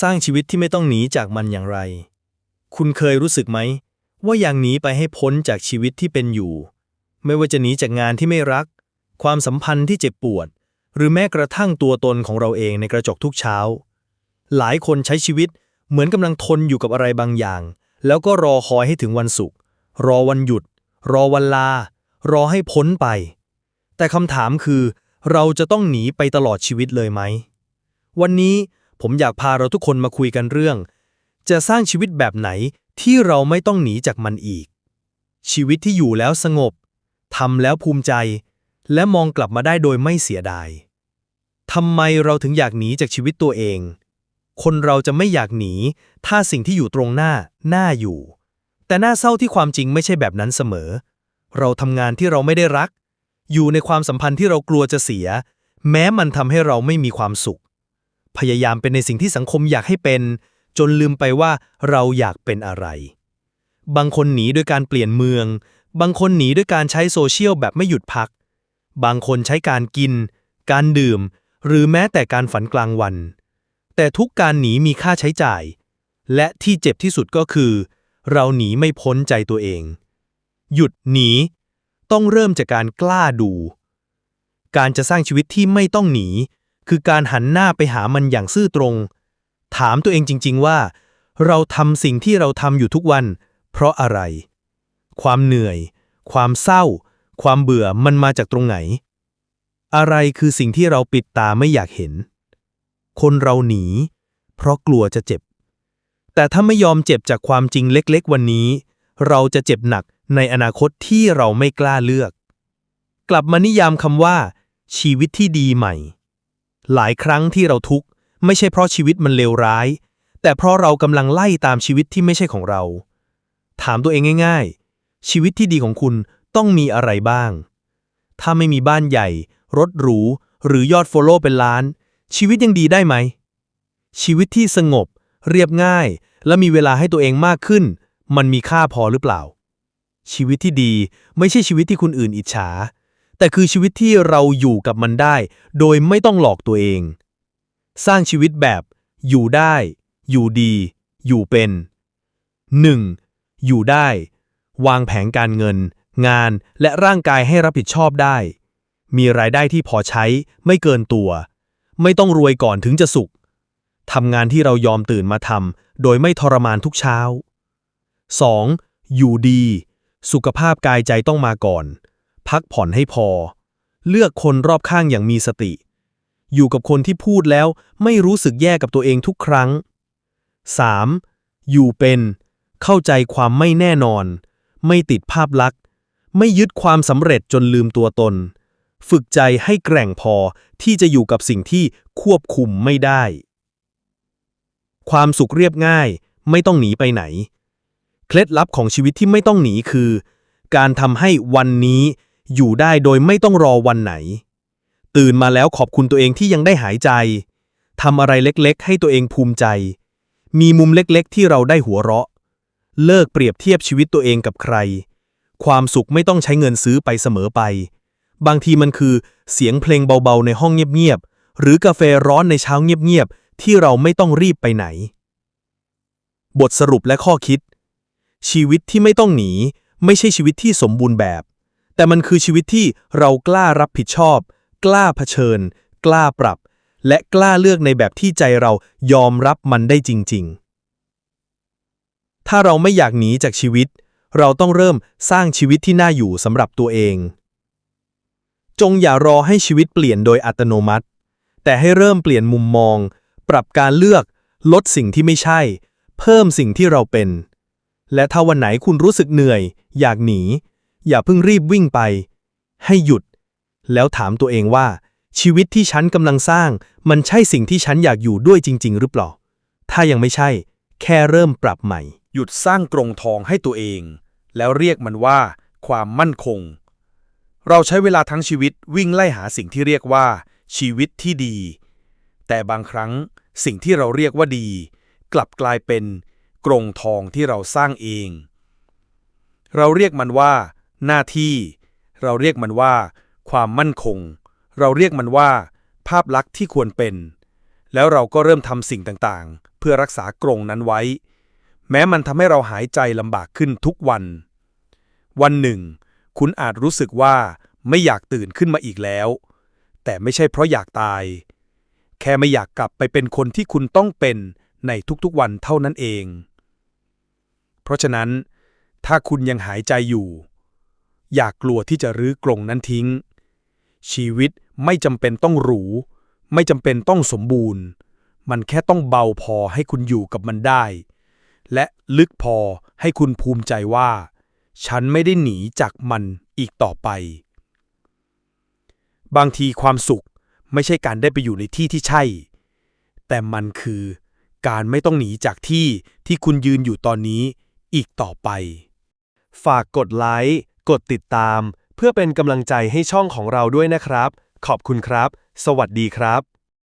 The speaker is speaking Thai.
สร้างชีวิตที่ไม่ต้องหนีจากมันอย่างไร คุณเคยรู้สึกไหม ว่าอยากหนีไปให้พ้นจากชีวิตที่เป็นอยู่ ไม่ว่าจะหนีจากงานที่ไม่รัก ความสัมพันธ์ที่เจ็บปวด หรือแม้กระทั่งตัวตนของเราเองในกระจกทุกเช้า หลายคนใช้ชีวิตเหมือนกำลังทนอยู่กับอะไรบางอย่าง แล้วก็รอคอยให้ถึงวันศุกร์รอวันหยุด รอวันลา รอให้พ้นไป แต่คำถามคือ เราจะต้องหนีไปตลอดชีวิตเลยไหม วันนี้ ผมอยากพาเราทุกคนมาคุยกันเรื่อง จะสร้างชีวิตแบบไหนที่เราไม่ต้องหนีจากมันอีก ชีวิตที่อยู่แล้วสงบทำแล้วภูมิใจ และมองกลับมาได้โดยไม่เสียดายทำไมเราถึงอยากหนีจากชีวิตตัวเอง คนเราจะไม่อยากหนี ถ้าสิ่งที่อยู่ตรงหน้าน่าอยู่ แต่น่าเศร้าที่ความจริงไม่ใช่แบบนั้นเสมอ เราทำงานที่เราไม่ได้รัก อยู่ในความสัมพันธ์ที่เรากลัวจะเสีย แม้มันทำให้เราไม่มีความสุข พยายามเป็นในสิ่งที่สังคมอยากให้เป็น จนลืมไปว่าเราอยากเป็นอะไร บางคนหนีด้วยการเปลี่ยนเมือง บางคนหนีด้วยการใช้โซเชียลแบบไม่หยุดพัก บางคนใช้การกิน การดื่ม หรือแม้แต่การฝันกลางวัน แต่ทุกการหนีมีค่าใช้จ่าย และที่เจ็บที่สุดก็คือ เราหนีไม่พ้นใจตัวเอง หยุดหนี ต้องเริ่มจากการกล้าดู การจะสร้างชีวิตที่ไม่ต้องหนี คือการหันหน้าไปหามันอย่างซื่อตรง ถามตัวเองจริง ๆ ว่า เราทำสิ่งที่เราทำอยู่ทุกวัน เพราะอะไร ความเหนื่อย ความเศร้า ความเบื่อมันมาจากตรงไหน อะไรคือสิ่งที่เราปิดตาไม่อยากเห็น คนเราหนี เพราะกลัวจะเจ็บ แต่ถ้าไม่ยอมเจ็บจากความจริงเล็กๆ วันนี้ เราจะเจ็บหนักในอนาคตที่เราไม่กล้าเลือก กลับมานิยามคำว่า ชีวิตที่ดีใหม่ หลายครั้งที่เราทุกข์ไม่ใช่เพราะชีวิตมันเลวร้าย แต่เพราะเรากำลังไล่ตามชีวิตที่ไม่ใช่ของเรา ถามตัวเองง่าย ๆ ชีวิตที่ดีของคุณต้องมีอะไรบ้าง ถ้าไม่มีบ้านใหญ่ รถหรู หรือยอดโฟโล่เป็นล้าน ชีวิตยังดีได้ไหม ชีวิตที่สงบ เรียบง่าย และมีเวลาให้ตัวเองมากขึ้น มันมีค่าพอหรือเปล่า ชีวิตที่ดีไม่ใช่ชีวิตที่คนอื่นอิจฉา แต่คือชีวิตที่เราอยู่กับมันได้ โดยไม่ต้องหลอกตัวเอง สร้างชีวิตแบบ อยู่ได้ อยู่ดี อยู่เป็น 1. อยู่ได้ วางแผนการเงิน งานและร่างกายให้รับผิดชอบได้ มีรายได้ที่พอใช้ไม่เกินตัว ไม่ต้องรวยก่อนถึงจะสุขทำงานที่เรายอมตื่นมาทำโดยไม่ทรมานทุกเช้า 2. อยู่ดี สุขภาพกายใจต้องมาก่อน พักผ่อนให้พอ เลือกคนรอบข้างอย่างมีสติ อยู่กับคนที่พูดแล้วไม่รู้สึกแย่กับตัวเองทุกครั้ง 3. อยู่เป็น เข้าใจความไม่แน่นอน ไม่ติดภาพลักษณ์ ไม่ยึดความสำเร็จจนลืมตัวตน ฝึกใจให้แกร่งพอที่จะอยู่กับสิ่งที่ควบคุมไม่ได้ ความสุขเรียบง่าย ไม่ต้องหนีไปไหน เคล็ดลับของชีวิตที่ไม่ต้องหนีคือ การทำให้วันนี้ อยู่ได้โดยไม่ต้องรอวันไหน ตื่นมาแล้วขอบคุณตัวเองที่ยังได้หายใจทำอะไรเล็กๆ ให้ตัวเองภูมิใจ มีมุมเล็กๆ ที่เราได้หัวเราะ เลิกเปรียบเทียบชีวิตตัวเองกับใคร ความสุขไม่ต้องใช้เงินซื้อไปเสมอไป บางทีมันคือเสียงเพลงเบาๆ ในห้องเงียบๆ หรือกาแฟร้อนในเช้าเงียบๆ ที่เราไม่ต้องรีบไปไหน บทสรุปและข้อคิด ชีวิตที่ไม่ต้องหนี ไม่ใช่ชีวิตที่สมบูรณ์แบบ แต่มันคือชีวิตที่เรากล้ารับผิดชอบ กล้าเผชิญ กล้าปรับ และกล้าเลือกในแบบที่ใจเรายอมรับมันได้จริง ๆ ถ้าเราไม่อยากหนีจากชีวิต เราต้องเริ่มสร้างชีวิตที่น่าอยู่สำหรับตัวเอง จงอย่ารอให้ชีวิตเปลี่ยนโดยอัตโนมัติ แต่ให้เริ่มเปลี่ยนมุมมอง ปรับการเลือก ลดสิ่งที่ไม่ใช่ เพิ่มสิ่งที่เราเป็น และถ้าวันไหนคุณรู้สึกเหนื่อย อยากหนี อย่าเพิ่งรีบวิ่งไป ให้หยุด แล้วถามตัวเองว่า ชีวิตที่ฉันกำลังสร้าง มันใช่สิ่งที่ฉันอยากอยู่ด้วยจริง ๆ หรือเปล่า ถ้ายังไม่ใช่ แค่เริ่มปรับใหม่ หยุดสร้างกรงทองให้ตัวเอง แล้วเรียกมันว่า ความมั่นคง เราใช้เวลาทั้งชีวิตวิ่งไล่หาสิ่งที่เรียกว่า ชีวิตที่ดี แต่บางครั้งสิ่งที่เราเรียกว่าดี กลับกลายเป็นกรงทองที่เราสร้างเอง เราเรียกมันว่า หน้าที่ เราเรียกมันว่า ความมั่นคง เราเรียกมันว่า ภาพลักษณ์ที่ควรเป็น แล้วเราก็เริ่มทำสิ่งต่างๆ เพื่อรักษากรงนั้นไว้ แม้มันทำให้เราหายใจลำบากขึ้นทุกวัน วันหนึ่ง คุณอาจรู้สึกว่าไม่อยากตื่นขึ้นมาอีกแล้ว แต่ไม่ใช่เพราะอยากตาย แค่ไม่อยากกลับไปเป็นคนที่คุณต้องเป็นในทุกๆวันเท่านั้นเอง เพราะฉะนั้น ถ้าคุณยังหายใจอยู่ อย่ากกลัวที่จะรื้อกรงนั้นทิ้ง ชีวิตไม่จำเป็นต้องหรู ไม่จำเป็นต้องสมบูรณ์ มันแค่ต้องเบาพอให้คุณอยู่กับมันได้ และลึกพอให้คุณภูมิใจว่า ฉันไม่ได้หนีจากมันอีกต่อไป บางทีความสุขไม่ใช่การได้ไปอยู่ในที่ที่ใช่ แต่มันคือการไม่ต้องหนีจากที่ที่คุณยืนอยู่ตอนนี้อีกต่อไป ฝากกดไลค์ กดติดตาม เพื่อเป็นกำลังใจให้ช่องของเราด้วยนะครับ ขอบคุณครับ สวัสดีครับ